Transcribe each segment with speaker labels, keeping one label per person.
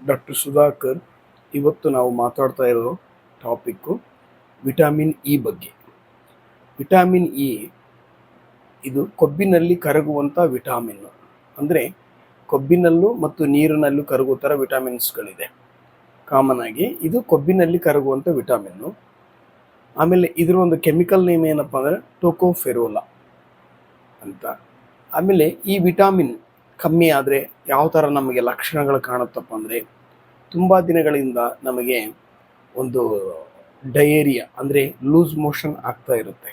Speaker 1: Doctor Sudhakar ಇವತ್ತು ನಾವು ಮಾತಾಡ್ತಾ ಇರೋ ಟಾಪಿಕ್ಕು ವಿಟಮಿನ್ ಇ ಬಗ್ಗೆ. ವಿಟಮಿನ್ ಇ ಇದು ಕೊಬ್ಬಿನಲ್ಲಿ ಕರಗುವಂಥ ವಿಟಾಮಿನ್ನು ಅಂದರೆ ಕೊಬ್ಬಿನಲ್ಲೂ ಮತ್ತು ನೀರಿನಲ್ಲೂ ಕರಗುವ ಥರ ವಿಟಾಮಿನ್ಸ್ಗಳಿದೆ ಕಾಮನ್ ಆಗಿ ಇದು ಕೊಬ್ಬಿನಲ್ಲಿ ಕರಗುವಂಥ ವಿಟಾಮಿನ್ನು ಆಮೇಲೆ ಇದರ ಒಂದು ಕೆಮಿಕಲ್ ನೇಮ್ ಏನಪ್ಪ ಅಂದರೆ ಟೋಕೋಫೆರೋಲಾ ಅಂತ. ಆಮೇಲೆ ಈ ವಿಟಾಮಿನ್ ಕಮ್ಮಿ ಆದರೆ ಯಾವ ಥರ ನಮಗೆ ಲಕ್ಷಣಗಳು ಕಾಣುತ್ತಪ್ಪ ಅಂದರೆ ತುಂಬ ದಿನಗಳಿಂದ ನಮಗೆ ಒಂದು ಡಯೇರಿಯಾ ಅಂದರೆ ಲೂಸ್ ಮೋಷನ್ ಆಗ್ತಾ ಇರುತ್ತೆ.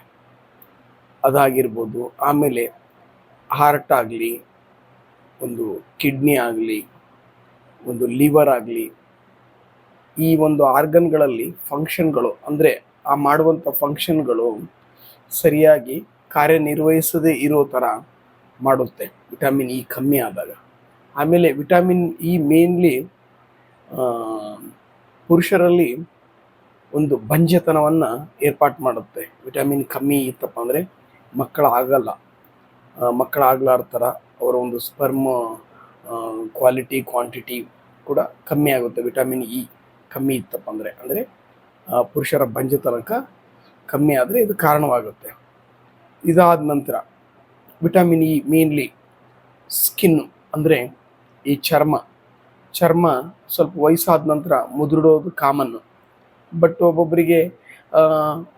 Speaker 1: ಅದಾಗಿರ್ಬೋದು, ಆಮೇಲೆ ಹಾರ್ಟ್ ಆಗಲಿ, ಒಂದು ಕಿಡ್ನಿ ಆಗಲಿ, ಒಂದು ಲಿವರ್ ಆಗಲಿ, ಈ ಒಂದು ಆರ್ಗನ್ಗಳಲ್ಲಿ ಫಂಕ್ಷನ್ಗಳು ಅಂದರೆ ಆ ಮಾಡುವಂಥ ಫಂಕ್ಷನ್ಗಳು ಸರಿಯಾಗಿ ಕಾರ್ಯನಿರ್ವಹಿಸದೇ ಇರೋ ಥರ ಮಾಡುತ್ತೆ. ವಿಟಮಿನ್ ಇ ಕಮ್ಮಿ ಆದಾಗ. ಆಮೇಲೆ ವಿಟಮಿನ್ ಇ ಮೇನ್ಲಿ ಪುರುಷರಲ್ಲಿ ಒಂದು ಬಂಜತನವನ್ನು ಏರ್ಪಾಟ್ ಮಾಡುತ್ತೆ. ವಿಟಮಿನ್ ಕಮ್ಮಿ ಇತ್ತಪ್ಪ ಅಂದರೆ ಮಕ್ಕಳಾಗಲ್ಲ ಮಕ್ಕಳಾಗ್ಲಾರ ಥರ ಅವರ ಒಂದು ಸ್ಪರ್ಮ್ ಕ್ವಾಲಿಟಿ, ಕ್ವಾಂಟಿಟಿ ಕೂಡ ಕಮ್ಮಿ ಆಗುತ್ತೆ. ವಿಟಮಿನ್ ಇ ಕಮ್ಮಿ ಇತ್ತಪ್ಪ ಅಂದರೆ ಅಂದರೆ ಪುರುಷರ ಬಂಜೆತನಕ ಕಮ್ಮಿ ಆದರೆ ಇದು ಕಾರಣವಾಗುತ್ತೆ. ಇದಾದ ನಂತರ ವಿಟಮಿನ್ ಇ ಮೇನ್ಲಿ ಸ್ಕಿನ್ನು ಅಂದರೆ ಈ ಚರ್ಮ. ಚರ್ಮ ಸ್ವಲ್ಪ ವಯಸ್ಸಾದ ನಂತರ ಮುದುಡೋದು ಕಾಮನ್ನು ಬಟ್ ಒಬ್ಬೊಬ್ಬರಿಗೆ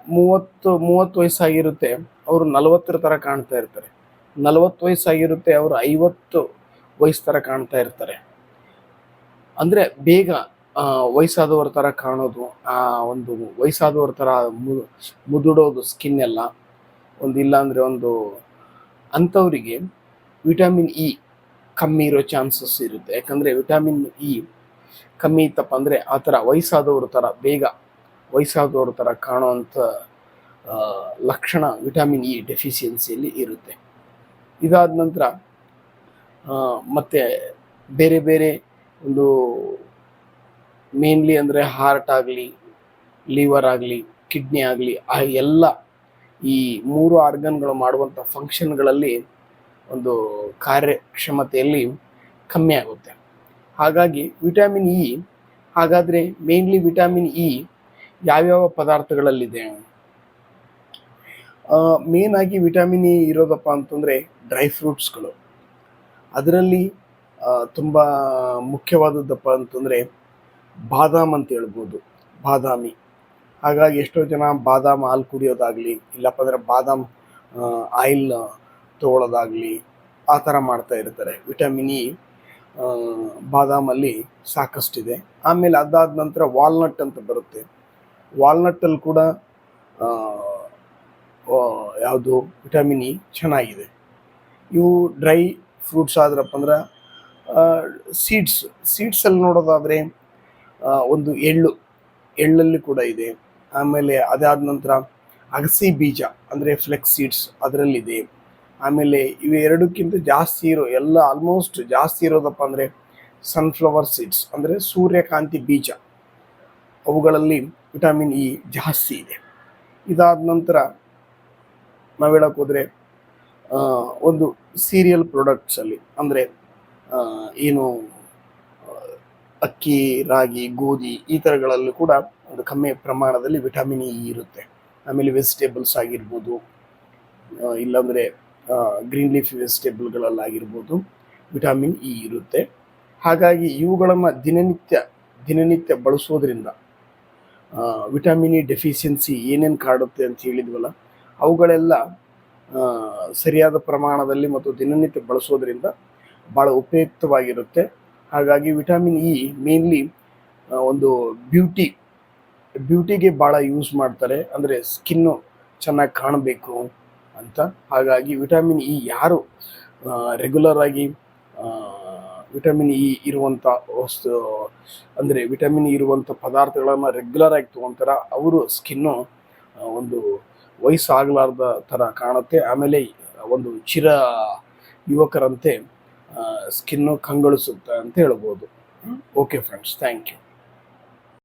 Speaker 1: ಮೂವತ್ತು ಮೂವತ್ತು ವಯಸ್ಸಾಗಿರುತ್ತೆ, ಅವರು ನಲವತ್ತರ ಥರ ಕಾಣ್ತಾ ಇರ್ತಾರೆ. ನಲವತ್ತು ವಯಸ್ಸಾಗಿರುತ್ತೆ, ಅವರು ಐವತ್ತು ವಯಸ್ಸು ಥರ ಕಾಣ್ತಾ ಇರ್ತಾರೆ. ಅಂದರೆ ಬೇಗ ವಯಸ್ಸಾದವ್ರ ಥರ ಕಾಣೋದು, ಆ, ಒಂದು ವಯಸ್ಸಾದವ್ರ ಥರ ಮುದುಡೋದು ಸ್ಕಿನ್ ಎಲ್ಲ ಒಂದು ಇಲ್ಲಾಂದರೆ ಒಂದು ಅಂಥವರಿಗೆ ವಿಟಮಿನ್ ಇ ಕಮ್ಮಿ ಇರೋ ಚಾನ್ಸಸ್ ಇರುತ್ತೆ. ಯಾಕಂದರೆ ವಿಟಮಿನ್ ಇ ಕಮ್ಮಿ ಇತ್ತಪ್ಪ ಅಂದರೆ ಆ ಥರ ವಯಸ್ಸಾದವ್ರ ಥರ, ಬೇಗ ವಯಸ್ಸಾದವ್ರ ಥರ ಕಾಣುವಂಥ ಲಕ್ಷಣ ವಿಟಮಿನ್ ಇ ಡೆಫಿಷಿಯನ್ಸಿಯಲ್ಲಿ ಇರುತ್ತೆ. ಇದಾದ ನಂತರ ಮತ್ತು ಬೇರೆ ಬೇರೆ ಒಂದು ಮೇನ್ಲಿ ಅಂದರೆ ಹಾರ್ಟ್ ಆಗಲಿ, ಲಿವರ್ ಆಗಲಿ, ಕಿಡ್ನಿ ಆಗಲಿ, ಆ ಎಲ್ಲ ಈ ಮೂರು ಆರ್ಗನ್ಗಳು ಮಾಡುವಂಥ ಫಂಕ್ಷನ್ಗಳಲ್ಲಿ ಒಂದು ಕಾರ್ಯಕ್ಷಮತೆಯಲ್ಲಿ ಕಮ್ಮಿ ಆಗುತ್ತೆ. ಹಾಗಾಗಿ ವಿಟಮಿನ್ ಇ, ಹಾಗಾದರೆ ಮೇನ್ಲಿ ವಿಟಮಿನ್ ಇ ಯಾವ್ಯಾವ ಪದಾರ್ಥಗಳಲ್ಲಿದೆ? ಮೇನ್ ಆಗಿ ವಿಟಮಿನ್ ಇ ಇರೋದಪ್ಪ ಅಂತಂದರೆ ಡ್ರೈ ಫ್ರೂಟ್ಸ್ಗಳು. ಅದರಲ್ಲಿ ತುಂಬ ಮುಖ್ಯವಾದದ್ದಪ್ಪ ಅಂತಂದರೆ ಬಾದಾಮ್ ಅಂತ ಹೇಳ್ಬೋದು, ಬಾದಾಮಿ. ಹಾಗಾಗಿ ಎಷ್ಟೋ ಜನ ಬಾದಾಮ್ ಹಾಲು ಕುಡಿಯೋದಾಗಲಿ, ಇಲ್ಲಪ್ಪ ಅಂದರೆ ಬಾದಾಮ್ ಆಯಿಲ್ ತೊಗೊಳೋದಾಗಲಿ ಆ ಥರ ಮಾಡ್ತಾ ಇರ್ತಾರೆ. ವಿಟಮಿನ್ ಇ ಬಾದಾಮಲ್ಲಿ ಸಾಕಷ್ಟಿದೆ. ಆಮೇಲೆ ಅದಾದ ನಂತರ ವಾಲ್ನಟ್ ಅಂತ ಬರುತ್ತೆ. ವಾಲ್ನಟ್ಟಲ್ಲಿ ಕೂಡ ಯಾವುದು ವಿಟಮಿನ್ ಇ ಚೆನ್ನಾಗಿದೆ. ಇವು ಡ್ರೈ ಫ್ರೂಟ್ಸ್ ಆದ್ರಪ್ಪ ಅಂದ್ರೆ ಸೀಡ್ಸ್ ಸೀಡ್ಸಲ್ಲಿ ನೋಡೋದಾದರೆ ಒಂದು ಎಳ್ಳು, ಎಳ್ಳಲ್ಲಿ ಕೂಡ ಇದೆ. ಆಮೇಲೆ ಅದಾದ ನಂತರ ಅಗಸಿ ಬೀಜ, ಅಂದರೆ ಫ್ಲೆಕ್ಸ್ ಸೀಡ್ಸ್ ಅದರಲ್ಲಿದೆ. ಆಮೇಲೆ ಇವು ಎರಡಕ್ಕಿಂತ ಜಾಸ್ತಿ ಇರೋ, ಎಲ್ಲ ಆಲ್ಮೋಸ್ಟ್ ಜಾಸ್ತಿ ಇರೋದಪ್ಪ ಅಂದರೆ ಸನ್ಫ್ಲವರ್ ಸೀಡ್ಸ್ ಅಂದರೆ ಸೂರ್ಯಕಾಂತಿ ಬೀಜ. ಅವುಗಳಲ್ಲಿ ವಿಟಮಿನ್ ಇ ಜಾಸ್ತಿ ಇದೆ. ಇದಾದ ನಂತರ ನಾವು ಹೇಳಕ್ಕೆ ಹೋದರೆ ಒಂದು ಸೀರಿಯಲ್ ಪ್ರಾಡಕ್ಟ್ಸಲ್ಲಿ ಅಂದರೆ ಏನು ಅಕ್ಕಿ, ರಾಗಿ, ಗೋಧಿ ಈ ಥರಗಳಲ್ಲೂ ಕೂಡ ಒಂದು ಕಮ್ಮಿ ಪ್ರಮಾಣದಲ್ಲಿ ವಿಟಮಿನ್ ಇ ಇರುತ್ತೆ. ಆಮೇಲೆ ವೆಜಿಟೇಬಲ್ಸ್ ಆಗಿರ್ಬೋದು ಇಲ್ಲಾಂದರೆ ಗ್ರೀನ್ ಲೀಫ್ ವೆಜಿಟೇಬಲ್ಗಳಲ್ಲಾಗಿರ್ಬೋದು ವಿಟಮಿನ್ ಇ ಇರುತ್ತೆ. ಹಾಗಾಗಿ ಇವುಗಳನ್ನು ದಿನನಿತ್ಯ ದಿನನಿತ್ಯ ಬಳಸೋದ್ರಿಂದ ವಿಟಮಿನ್ ಇ ಡೆಫಿಷಿಯನ್ಸಿ ಏನೇನು ಕಾಡುತ್ತೆ ಅಂತ ಹೇಳಿದ್ವಲ್ಲ, ಅವುಗಳೆಲ್ಲ ಸರಿಯಾದ ಪ್ರಮಾಣದಲ್ಲಿ ಮತ್ತು ದಿನನಿತ್ಯ ಬಳಸೋದ್ರಿಂದ ಭಾಳ ಉಪಯುಕ್ತವಾಗಿರುತ್ತೆ. ಹಾಗಾಗಿ ವಿಟಮಿನ್ ಇ ಮೇನ್ಲಿ ಒಂದು ಬ್ಯೂಟಿ, ಬ್ಯೂಟಿಗೆ ಭಾಳ ಯೂಸ್ ಮಾಡ್ತಾರೆ. ಅಂದರೆ ಸ್ಕಿನ್ನು ಚೆನ್ನಾಗಿ ಕಾಣಬೇಕು ಅಂತ. ಹಾಗಾಗಿ ವಿಟಮಿನ್ ಇ ಯಾರು ರೆಗ್ಯುಲರ್ ಆಗಿ ವಿಟಮಿನ್ ಇ ಇರುವಂಥ ವಸ್ತು, ಅಂದರೆ ವಿಟಮಿನ್ ಇರುವಂಥ ಪದಾರ್ಥಗಳನ್ನು ರೆಗ್ಯುಲರ್ ಆಗಿ ತೊಗೊತಾರ, ಅವರು ಸ್ಕಿನ್ನು ಒಂದು ವಯಸ್ಸಾಗಲಾರ್ದ ಥರ ಕಾಣುತ್ತೆ. ಆಮೇಲೆ ಒಂದು ಚಿರ ಯುವಕರಂತೆ ಸ್ಕಿನ್ನು ಕಂಗೊಳಿಸುತ್ತೆ ಅಂತ ಹೇಳ್ಬೋದು. Okay friends thank you